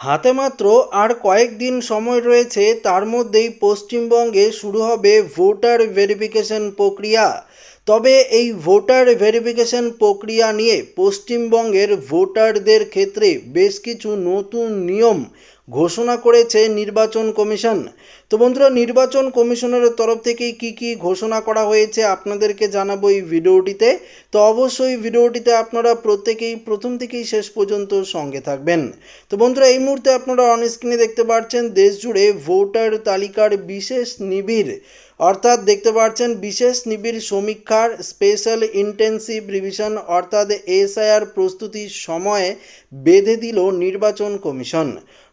হাতে মাত্র আর কয়েকদিন সময় রয়েছে, তার মধ্যেই পশ্চিমবঙ্গে শুরু হবে ভোটার ভেরিফিকেশন প্রক্রিয়া। তবে এই ভোটার ভেরিফিকেশন প্রক্রিয়া নিয়ে পশ্চিমবঙ্গের ভোটারদের ক্ষেত্রে বেশ কিছু নতুন নিয়ম ঘোষণা করেছে নির্বাচন কমিশন। তো বন্ধুরা, নির্বাচন কমিশনের তরফ থেকে কি কি ঘোষণা করা হয়েছে আপনাদেরকে জানাব এই ভিডিওটিতে। তো অবশ্যই ভিডিওটিতে আপনারা প্রত্যেকেই প্রথম থেকেই শেষ পর্যন্ত সঙ্গে থাকবেন। তো বন্ধুরা, এই মুহূর্তে আপনারা অন স্ক্রিনে দেখতে পাচ্ছেন দেশ জুড়ে ভোটার তালিকার বিশেষ নিবিড়। অর্থাৎ দেখতে পাচ্ছেন বিশেষ নিবিড় সমীক্ষার স্পেশাল ইন্টেন্সিভ রিভিশন অর্থাৎ এসআইআর প্রস্তুতির সময় বেঁধে দিল নির্বাচন কমিশন।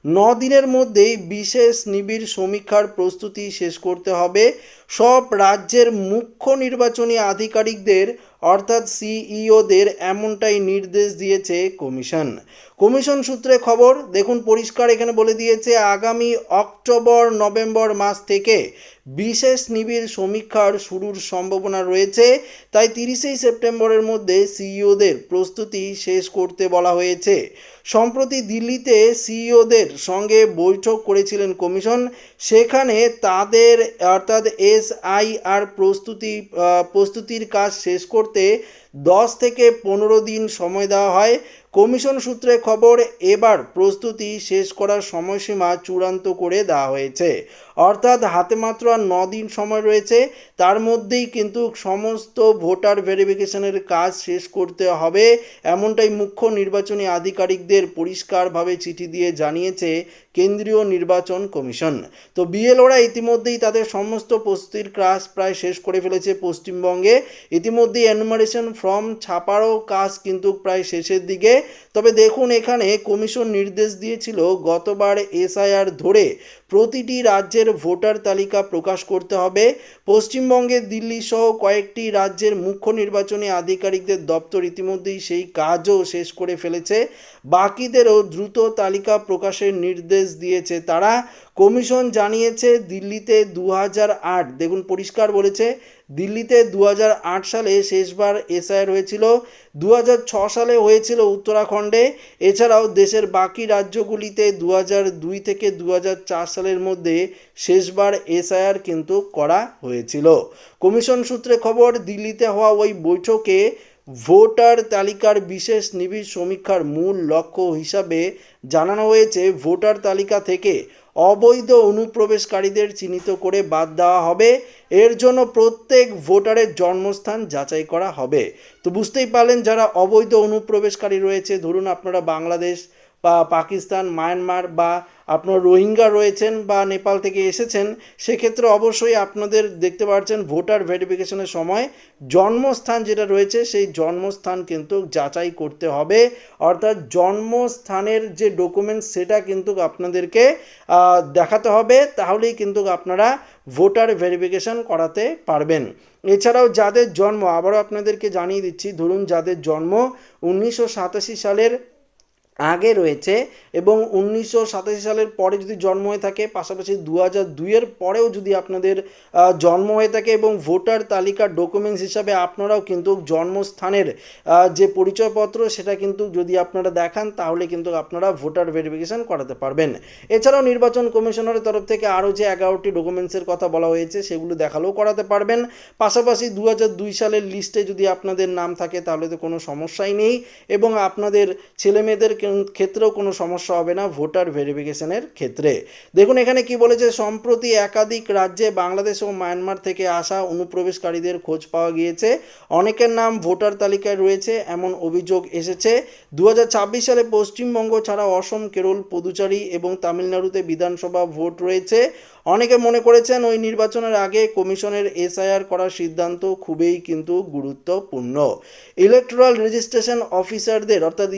ন দিনের মধ্যেই বিশেষ নিবিড় সমীক্ষার প্রস্তুতি শেষ করতে হবে। সব রাজ্যের মুখ্য নির্বাচনী আধিকারিকদের অর্থাৎ সিইওদের এমনটাই নির্দেশ দিয়েছে কমিশন। কমিশন সূত্রে খবর, দেখুন পরিষ্কার এখানে বলে দিয়েছে, আগামী অক্টোবর, নভেম্বর মাস থেকে বিশেষ নিবিড় সমীক্ষার শুরুর সম্ভাবনা রয়েছে। তাই তিরিশেই সেপ্টেম্বরের মধ্যে সিইওদের প্রস্তুতি শেষ করতে বলা হয়েছে। সম্প্রতি দিল্লিতে সিইওদের সঙ্গে বৈঠক করেছিলেন কমিশন। সেখানে তাদের, অর্থাৎ এসআইআর প্রস্তুতি প্রস্তুতির কাজ শেষ করতে দশ থেকে পনেরো দিন সময় দেওয়া হয়। কমিশন সূত্রে খবর, এবার প্রস্তুতি শেষ করার সময়সীমা চূড়ান্ত করে দেওয়া হয়েছে। অর্থাৎ হাতে মাত্র আর ন দিন সময় রয়েছে, তার মধ্যেই কিন্তু সমস্ত ভোটার ভেরিফিকেশনের কাজ শেষ করতে হবে। এমনটাই মুখ্য নির্বাচনী আধিকারিকদের পরিষ্কারভাবে চিঠি দিয়ে জানিয়েছে কেন্দ্রীয় নির্বাচন কমিশন। তো বিএলওরা ইতিমধ্যেই তাদের সমস্ত প্রস্তুতির কাজ প্রায় শেষ করে ফেলেছে পশ্চিমবঙ্গে। ইতিমধ্যেই অ্যানুমারেশন ফর্ম ছাপারও কাজ কিন্তু প্রায় শেষের দিকে। তবে দেখুন এখানে কমিশন নির্দেশ দিয়েছিল গতবার এসআইআর ধরে প্রতিটি রাজ্যের ভোটার তালিকা প্রকাশ করতে হবে। পশ্চিমবঙ্গে দিল্লি সহ কয়েকটি রাজ্যের মুখ্য নির্বাচনী আধিকারিকদের দপ্তর ইতিমধ্যেই সেই কাজও শেষ করে ফেলেছে। বাকিদেরও দ্রুত তালিকা প্রকাশের নির্দেশ দিয়েছে তারা। কমিশন জানিয়েছে দিল্লিতে দু আট, দেখুন পরিষ্কার বলেছে, দিল্লিতে দু সালে শেষবার এসআইআর হয়েছিল দু সালে হয়েছিল উত্তরাখণ্ডে, এছাড়াও দেশের বাকি রাজ্যগুলিতে দু দুই থেকে দু সালের মধ্যে শেষবার এসআইআর কিন্তু করা হয়েছিল। কমিশন সূত্রে খবর, দিল্লিতে হওয়া ওই বৈঠকে ভোটার তালিকার বিশেষ নিবিড় সমীক্ষার মূল লক্ষ্য হিসাবে জানানো হয়েছে, ভোটার তালিকা থেকে অবৈধ অনুপ্রবেশকারীদের চিহ্নিত করে বাদ দেওয়া হবে। এর জন্য প্রত্যেক ভোটারের জন্মস্থান যাচাই করা হবে। তো বুঝতেই পারলেন যারা অবৈধ অনুপ্রবেশকারী রয়েছে, ধরুন আপনারা বাংলাদেশ বা পাকিস্তান, মায়ানমার বা আপনার রোহিঙ্গা রয়েছেন বা নেপাল থেকে এসেছেন, সেক্ষেত্রে অবশ্যই আপনাদের দেখতে পাচ্ছেন ভোটার ভেরিফিকেশনের সময় জন্মস্থান যেটা রয়েছে, সেই জন্মস্থান কিন্তু যাচাই করতে হবে। অর্থাৎ জন্মস্থানের যে ডকুমেন্টস সেটা কিন্তু আপনাদেরকে দেখাতে হবে। তাহলেই কিন্তু আপনারা ভোটার ভেরিফিকেশন করাতে পারবেন। এছাড়াও যাদের জন্ম, আবারও আপনাদেরকে জানিয়ে দিচ্ছি, ধরুন যাদের জন্ম উনিশশো সাতাশি সালের আগে রয়েছে এবং উনিশশো সাতাশি সালের পরে যদি জন্ম হয়ে থাকে, পাশাপাশি দু হাজার দুইয়ের পরেও যদি আপনাদের জন্ম হয়ে থাকে এবং ভোটার তালিকার ডকুমেন্টস হিসাবে আপনারাও কিন্তু জন্মস্থানের যে পরিচয়পত্র সেটা কিন্তু যদি আপনারা দেখান, তাহলে কিন্তু আপনারা ভোটার ভেরিফিকেশন করাতে পারবেন। এছাড়াও নির্বাচন কমিশনারের তরফ থেকে আরও যে এগারোটি ডকুমেন্টসের কথা বলা হয়েছে, সেগুলো দেখালেও করাতে পারবেন। পাশাপাশি দু হাজার দুই সালের লিস্টে যদি আপনাদের নাম থাকে, তাহলে তো কোনো সমস্যাই নেই এবং আপনাদের ছেলেমেয়েদের ক্ষেত্রেও কোনো সমস্যা হবে না ভোটার ভেরিফিকেশনের ক্ষেত্রে। দেখুন, এখানে কি বলেছে সম্প্রতি একাধিক রাজ্যে বাংলাদেশ ও মায়ানমার থেকে আসা অনুপ্রবেশকারীদের খোঁজ পাওয়া গিয়েছে। অনেকের নাম ভোটার তালিকায় রয়েছে, এমন অভিযোগ এসেছে। দু হাজার ছাব্বিশ সালে পশ্চিমবঙ্গ ছাড়া অসম, কেরল, পুদুচারি এবং তামিলনাড়ুতে বিধানসভা ভোট রয়েছে। অনেকে মনে করেছেন ওই নির্বাচনের আগে কমিশনের এসআইআর করার সিদ্ধান্ত খুবই কিন্তু গুরুত্বপূর্ণ। ইলেকট্রাল রেজিস্ট্রেশন অফিসারদের অর্থাৎ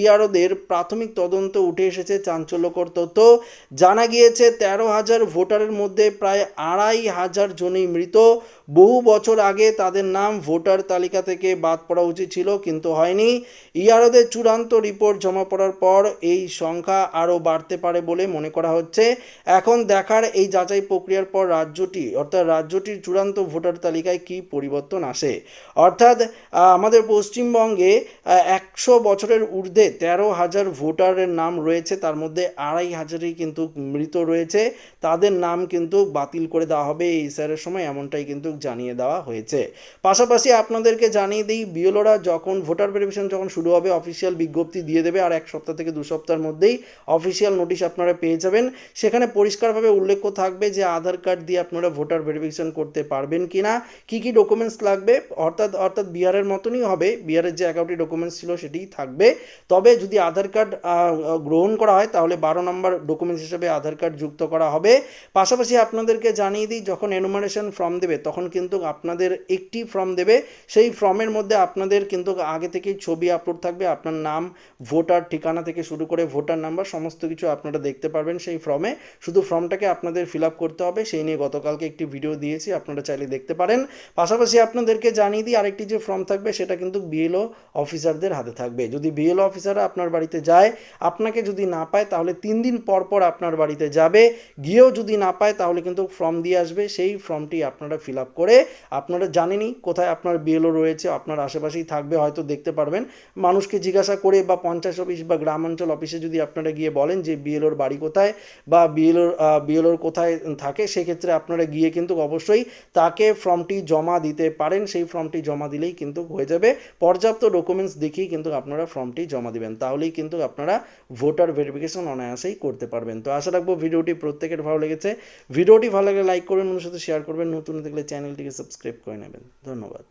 ইআরওদের প্রাথমিক তদন্ত উঠে এসেছে চাঞ্চল্যকর তথ্য। জানা গিয়েছে, তেরো হাজার ভোটারের মধ্যে প্রায় আড়াই হাজার জনই মৃত। বহু বছর আগে তাদের নাম ভোটার তালিকা থেকে বাদ পড়া উচিত ছিল, কিন্তু হয়নি। ইআরওদের চূড়ান্ত রিপোর্ট জমা পড়ার পর এই সংখ্যা আরও বাড়তে পারে বলে মনে করা হচ্ছে। এখন দেখার এই যাচাই প্রক্রিয়ার পর রাজ্যটি, অর্থাৎ রাজ্যটির চূড়ান্ত ভোটার তালিকায় কি পরিবর্তন আসে? অর্থাৎ আমাদের পশ্চিমবঙ্গে একশো বছরের ঊর্ধ্বে তেরো হাজার ভোটারের নাম রয়েছে, তার মধ্যে আড়াই হাজারই কিন্তু মৃত রয়েছে। তাদের নাম কিন্তু বাতিল করে দেওয়া হবে এই ইসারের সময়, এমনটাই কিন্তু জানিয়ে দেওয়া হয়েছে। পাশাপাশি আপনাদেরকে জানিয়ে দিই, বিএলওরা যখন ভোটার ভেরিফিকেশন যখন শুরু হবে, অফিসিয়াল বিজ্ঞপ্তি দিয়ে দেবে, আর এক সপ্তাহ থেকে দু সপ্তাহের মধ্যেই অফিসিয়াল নোটিশ আপনারা পেয়ে যাবেন। সেখানে পরিষ্কারভাবে উল্লেখ থাকবে যে আধার কার্ড দিয়ে আপনারা ভোটার ভেরিফিকেশন করতে পারবেন কি না কী কী ডকুমেন্টস লাগবে, অর্থাৎ অর্থাৎ বিহারের মতনই হবে, বিহারের যে এগারোটি ডকুমেন্টস ছিল সেটিই থাকবে। তবে যদি আধার কার্ড গ্রহণ করা হয়, তাহলে বারো নম্বর ডকুমেন্টস হিসেবে আধার কার্ড যুক্ত করা হবে। পাশাপাশি আপনাদেরকে জানিয়ে দিই, যখন এনুমারেশন ফর্ম দেবে, তখন কিন্তু আপনাদের একটি ফর্ম দেবে। সেই ফর্মের মধ্যে আপনাদের কিন্তু আগে থেকেই ছবি আপলোড থাকবে, আপনার নাম, ভোটার ঠিকানা থেকে শুরু করে ভোটার নাম্বার সমস্ত কিছু আপনারা দেখতে পারবেন সেই ফর্মে শুধু ফর্মটাকে আপনাদের ফিল আপ করতে হবে। সেই নিয়ে গতকালকে একটি ভিডিও দিয়েছি, আপনারা চাইলে দেখতে পারেন। পাশাপাশি আপনাদেরকে জানিয়ে দিই, আরেকটি যে ফর্ম থাকবে, সেটা কিন্তু বিএলও অফিসারদের হাতে থাকবে। যদি বিএলও অফিসাররা আপনার বাড়িতে যায়, আপনাকে যদি না পায়, তাহলে তিন দিন পর পর আপনার বাড়িতে যাবে। গিয়েও যদি না পায়, তাহলে কিন্তু ফর্ম দিয়ে আসবে। সেই ফর্মটি আপনারা ফিল আপ করে আপনারা জানেনই কোথায় আপনার বিএলও রয়েছে, আপনার আশেপাশেই থাকবে, হয়তো দেখতে পারবেন। মানুষকে জিজ্ঞাসা করে বা পঞ্চায়েত অফিস বা গ্রামাঞ্চল অফিসে যদি আপনারা গিয়ে বলেন যে বিএলওর বাড়ি কোথায় বা বিএলওর বিএলওর কোথায় থাকে, সেক্ষেত্রে আপনারা গিয়ে কিন্তু অবশ্যই তাকে ফর্মটি জমা দিতে পারেন। সেই ফর্মটি জমা দিলেই কিন্তু হয়ে যাবে। পর্যাপ্ত ডকুমেন্টস দেখেই কিন্তু আপনারা ফর্মটি জমা দিবেন। তাহলেই কিন্তু আপনারা ভোটার ভেরিফিকেশন অনায়াসেই করতে পারবেন। তো আশা রাখব ভিডিওটি প্রত্যেকের ভালো লেগেছে। ভিডিওটি ভালো লাগলে লাইক করবেন মানুষের সাথে শেয়ার করবেন। নতুন দেখলে চ্যানেলটিকে সাবস্ক্রাইব করে নেবেন। ধন্যবাদ।